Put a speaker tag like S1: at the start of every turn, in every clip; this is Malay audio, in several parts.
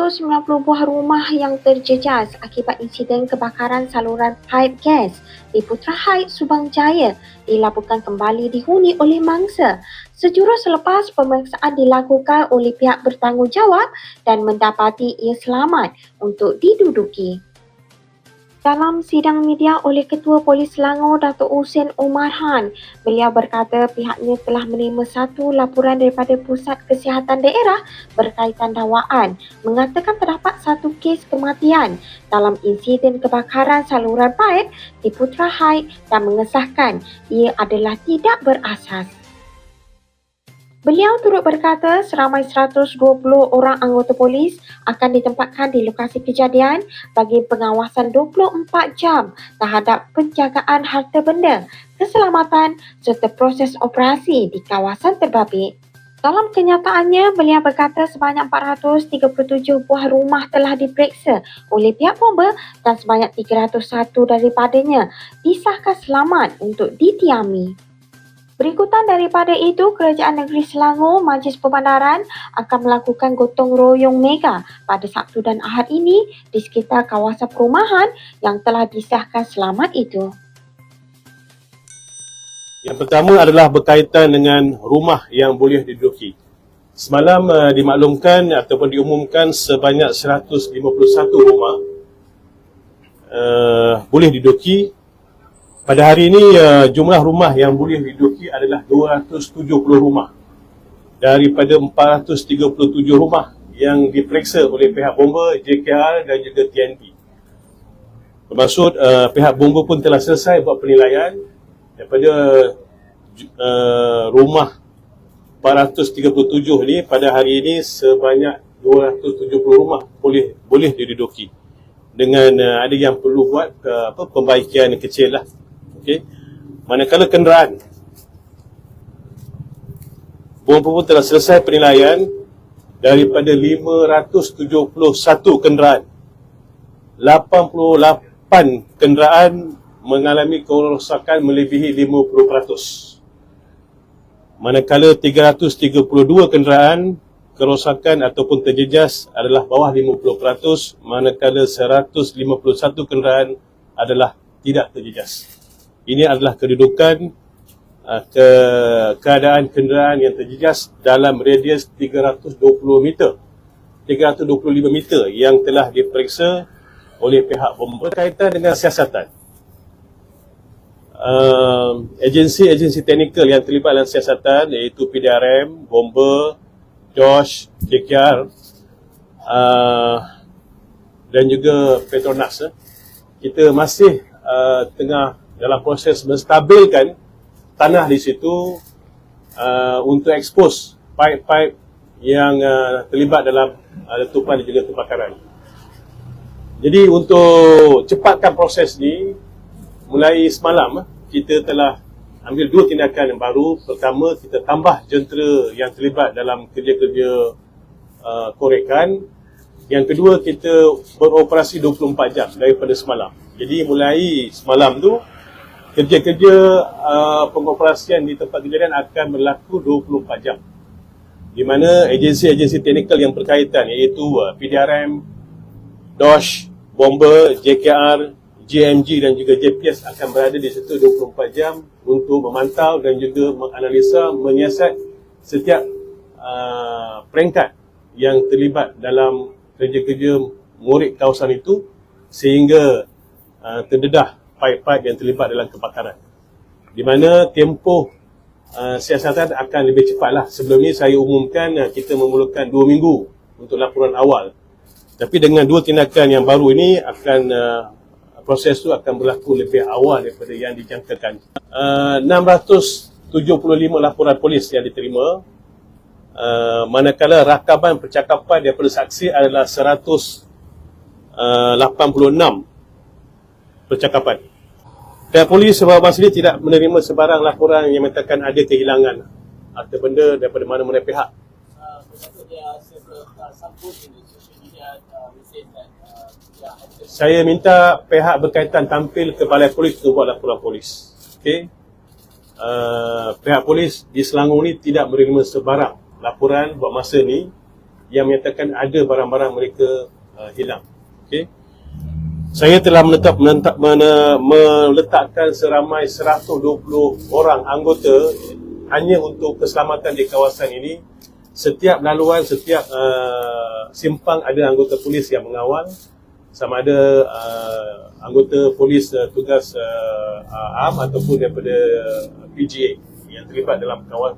S1: Sejumlah 190 buah rumah yang terjejas akibat insiden kebakaran saluran pipe gas di Putra Heights, Subang Jaya dilaporkan kembali dihuni oleh mangsa. Sejurus selepas pemeriksaan dilakukan oleh pihak bertanggungjawab dan mendapati ia selamat untuk diduduki. Dalam sidang media oleh Ketua Polis Selangor Datuk Hussein Omar Han, beliau berkata pihaknya telah menerima satu laporan daripada Pusat Kesihatan Daerah berkaitan dakwaan mengatakan terdapat satu kes kematian dalam insiden kebakaran saluran paip di Putra Hai dan mengesahkan ia adalah tidak berasas. Beliau turut berkata seramai 120 orang anggota polis akan ditempatkan di lokasi kejadian bagi pengawasan 24 jam terhadap penjagaan harta benda, keselamatan serta proses operasi di kawasan terbabit. Dalam kenyataannya, beliau berkata sebanyak 437 buah rumah telah diperiksa oleh pihak bomba dan sebanyak 301 daripadanya disahkan selamat untuk ditiami. Berikutan daripada itu, Kerajaan Negeri Selangor Majlis Pembandaran akan melakukan gotong royong mega pada Sabtu dan Ahad ini di sekitar kawasan perumahan yang telah disahkan selamat itu.
S2: Yang pertama adalah berkaitan dengan rumah yang boleh diduduki. Semalam uh, dimaklumkan ataupun diumumkan sebanyak 151 rumah uh, boleh diduduki pada hari ini uh, jumlah rumah yang boleh diduduki adalah 270 rumah daripada 437 rumah yang diperiksa oleh pihak bomba, JKR dan juga TNP. Bermaksud uh, pihak bomba pun telah selesai buat penilaian daripada uh, rumah 437 ini pada hari ini sebanyak 270 rumah boleh boleh diduduki dengan uh, ada yang perlu buat uh, apa pembaikan kecil lah Okey. Manakala kenderaan Bomba pun telah selesai penilaian daripada 571 kenderaan. 88 kenderaan mengalami kerosakan melebihi 50%. Manakala 332 kenderaan kerosakan ataupun terjejas adalah bawah 50%, manakala 151 kenderaan adalah tidak terjejas. Ini adalah kedudukan uh, ke keadaan kenderaan yang terjejas dalam radius 320 meter 325 meter yang telah diperiksa oleh pihak berkaitan dengan siasatan uh, agensi-agensi teknikal yang terlibat dalam siasatan iaitu PDRM, bomba, Josh, JKR uh, dan juga Petronas eh. kita masih uh, tengah dalam proses menstabilkan tanah di situ uh, untuk expose pipe-pipe yang uh, terlibat dalam uh, letupan dan juga kebakaran. Jadi untuk cepatkan proses ni, mulai semalam kita telah ambil dua tindakan yang baru. Pertama, kita tambah jentera yang terlibat dalam kerja-kerja uh, korekan. Yang kedua, kita beroperasi 24 jam daripada semalam. Jadi mulai semalam tu, kerja-kerja uh, pengoperasian di tempat kejadian akan berlaku 24 jam. Di mana agensi-agensi teknikal yang berkaitan iaitu uh, PDRM, DOSH, Bomber, JKR, GMG dan juga JPS akan berada di situ 24 jam untuk memantau dan juga menganalisa, menyiasat setiap uh, peringkat yang terlibat dalam kerja-kerja murid kawasan itu sehingga uh, terdedah pipe-pipe yang terlibat dalam kebakaran. Di mana tempoh uh, siasatan akan lebih cepatlah. Sebelum ni saya umumkan uh, kita memerlukan dua minggu untuk laporan awal. Tapi dengan dua tindakan yang baru ini akan uh, proses itu akan berlaku lebih awal daripada yang dijangkakan. Uh, 675 laporan polis yang diterima. Uh, manakala rakaban percakapan daripada saksi adalah 186 uh, percakapan. Pihak polis sebab masa ini tidak menerima sebarang laporan yang menyatakan ada kehilangan harta benda daripada mana-mana pihak. Saya minta pihak berkaitan tampil ke balai polis untuk buat laporan polis. Okay. Uh, pihak polis di Selangor ni tidak menerima sebarang laporan buat masa ni yang menyatakan ada barang-barang mereka uh, hilang. Okey. Saya telah menetap, menetap mene, meletakkan seramai 120 orang anggota hanya untuk keselamatan di kawasan ini. Setiap laluan, setiap uh, simpang ada anggota polis yang mengawal sama ada uh, anggota polis uh, tugas uh, AM ataupun daripada PGA yang terlibat dalam kawal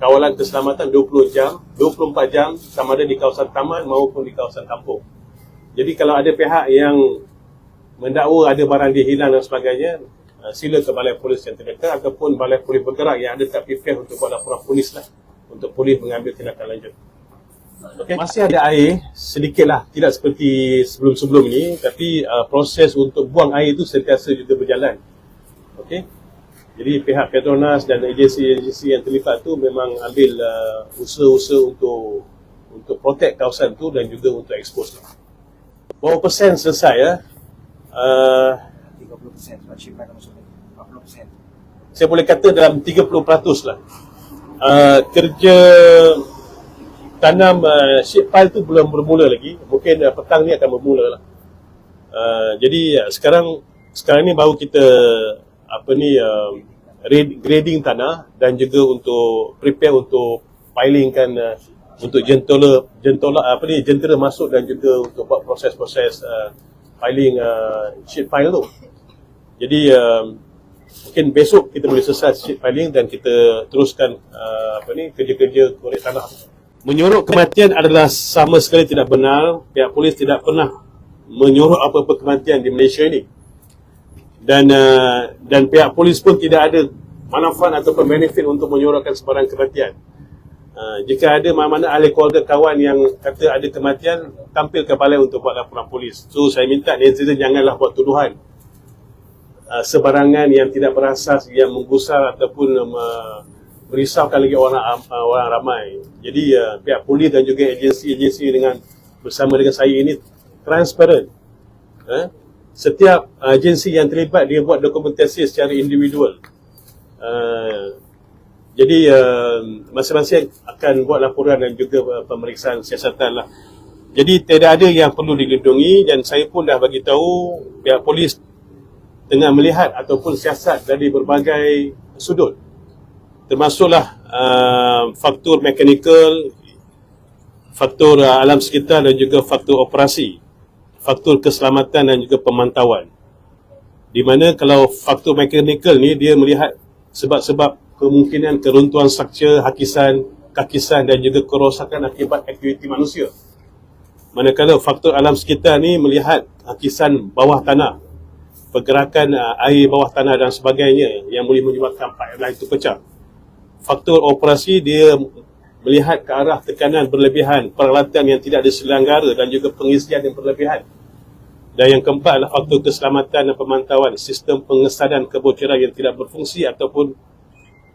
S2: kawalan keselamatan 20 jam, 24 jam sama ada di kawasan taman maupun di kawasan kampung. Jadi kalau ada pihak yang mendakwa ada barang dihilang dan sebagainya, uh, sila ke balai polis yang terdekat ataupun balai polis bergerak yang ada tak PPF untuk buat laporan polis lah untuk polis mengambil tindakan lanjut. Okay. Masih ada air sedikit lah, tidak seperti sebelum-sebelum ini tapi uh, proses untuk buang air itu sentiasa juga berjalan. Okay. Jadi pihak Petronas dan agensi-agensi yang terlibat tu memang ambil uh, usaha-usaha untuk untuk protect kawasan tu dan juga untuk expose. Berapa persen selesai ya?
S3: Uh, 30% sebab shipment masuk 40%.
S2: Saya boleh kata dalam 30% lah. Uh, kerja tanam uh, sheet pile tu belum bermula lagi. Mungkin uh, petang ni akan bermula lah. Uh, jadi uh, sekarang sekarang ni baru kita apa ni uh, grading tanah dan juga untuk prepare untuk pilingkan uh, untuk jentola jentola apa ni jentera masuk dan juga untuk buat proses-proses uh, piling uh, sheet pile tu. Jadi uh, mungkin besok kita boleh selesai sheet piling dan kita teruskan uh, apa ni kerja-kerja korek tanah. Menyorok kematian adalah sama sekali tidak benar. Pihak polis tidak pernah menyorok apa-apa kematian di Malaysia ini dan uh, dan pihak polis pun tidak ada manfaat atau benefit untuk menyorokkan sebarang kematian. Uh, jika ada mana-mana ahli keluarga kawan yang kata ada kematian, tampil ke balai untuk buat laporan polis. So saya minta netizen janganlah buat tuduhan uh, sebarangan yang tidak berasas, yang menggusar ataupun uh, merisaukan lagi orang uh, orang ramai. Jadi uh, pihak polis dan juga agensi-agensi dengan bersama dengan saya ini transparent. Uh, setiap agensi yang terlibat dia buat dokumentasi secara individual. Uh, jadi uh, masing-masing akan buat laporan dan juga uh, pemeriksaan siasatan lah. Jadi tidak ada yang perlu dilindungi dan saya pun dah bagi tahu pihak polis tengah melihat ataupun siasat dari berbagai sudut. Termasuklah uh, faktor mekanikal, faktor uh, alam sekitar dan juga faktor operasi faktor keselamatan dan juga pemantauan. Di mana kalau faktor mekanikal ni dia melihat sebab-sebab kemungkinan keruntuhan struktur, hakisan, kakisan dan juga kerosakan akibat aktiviti manusia. Manakala faktor alam sekitar ni melihat hakisan bawah tanah, pergerakan uh, air bawah tanah dan sebagainya yang boleh menyebabkan pipeline itu pecah. Faktor operasi dia melihat ke arah tekanan berlebihan, peralatan yang tidak diselenggara dan juga pengisian yang berlebihan. Dan yang keempat adalah faktor keselamatan dan pemantauan sistem pengesanan kebocoran yang tidak berfungsi ataupun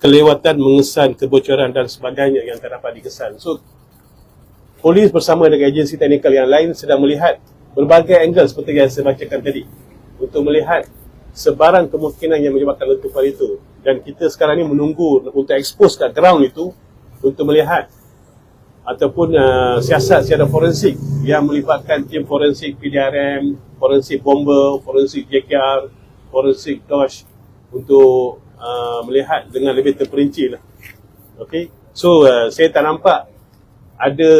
S2: kelewatan mengesan kebocoran dan sebagainya yang terdapat dikesan. So, polis bersama dengan agensi teknikal yang lain sedang melihat berbagai angle seperti yang saya bacakan tadi untuk melihat sebarang kemungkinan yang menyebabkan letupan itu. Dan kita sekarang ini menunggu untuk expose kat ground itu untuk melihat ataupun uh, siasat secara forensik yang melibatkan tim forensik PDRM, forensik bomber, forensik JKR, forensik DOSH untuk uh, melihat dengan lebih terperinci lah. Okay. So uh, saya tak nampak ada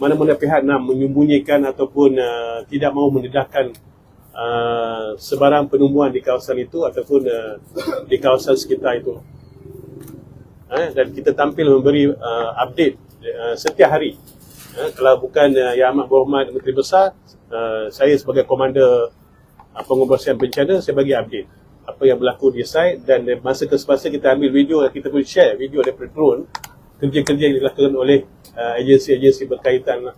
S2: mana-mana pihak nak menyembunyikan ataupun uh, tidak mahu mendedahkan uh, sebarang penumbuhan di kawasan itu ataupun uh, di kawasan sekitar itu eh, dan kita tampil memberi uh, update uh, setiap hari. Eh, kalau bukan uh, Yang Amat Berhormat Menteri Besar, uh, saya sebagai komander uh, pengoperasian bencana, saya bagi update apa yang berlaku di site dan masa ke semasa kita ambil video dan kita boleh share video daripada drone kerja-kerja yang dilakukan oleh uh, agensi-agensi berkaitan.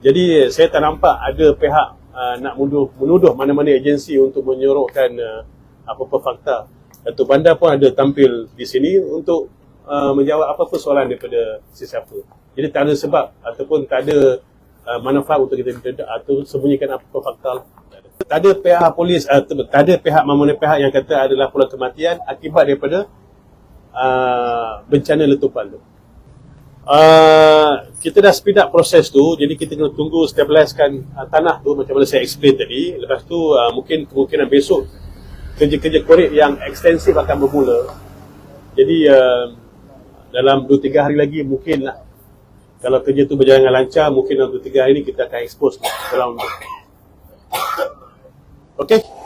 S2: Jadi saya tak nampak ada pihak uh, nak menuduh, menuduh mana-mana agensi untuk menyorokkan uh, apa-apa fakta. Datuk Bandar pun ada tampil di sini untuk uh, menjawab apa-apa soalan daripada sesiapa. Jadi tak ada sebab ataupun tak ada uh, manfaat untuk kita atau sembunyikan apa-apa fakta. Lah. Tak ada pihak polis, uh, tak ada pihak mana pihak yang kata adalah laporan kematian akibat daripada uh, bencana letupan tu. Uh, kita dah speed up proses tu jadi kita kena tunggu stabilizekan uh, tanah tu macam mana saya explain tadi. Lepas tu uh, mungkin kemungkinan besok kerja-kerja korek yang ekstensif akan bermula. Jadi uh, dalam 2-3 hari lagi mungkin lah. Kalau kerja tu berjalan dengan lancar mungkin dalam 2-3 hari ni kita akan expose ground tu Okay.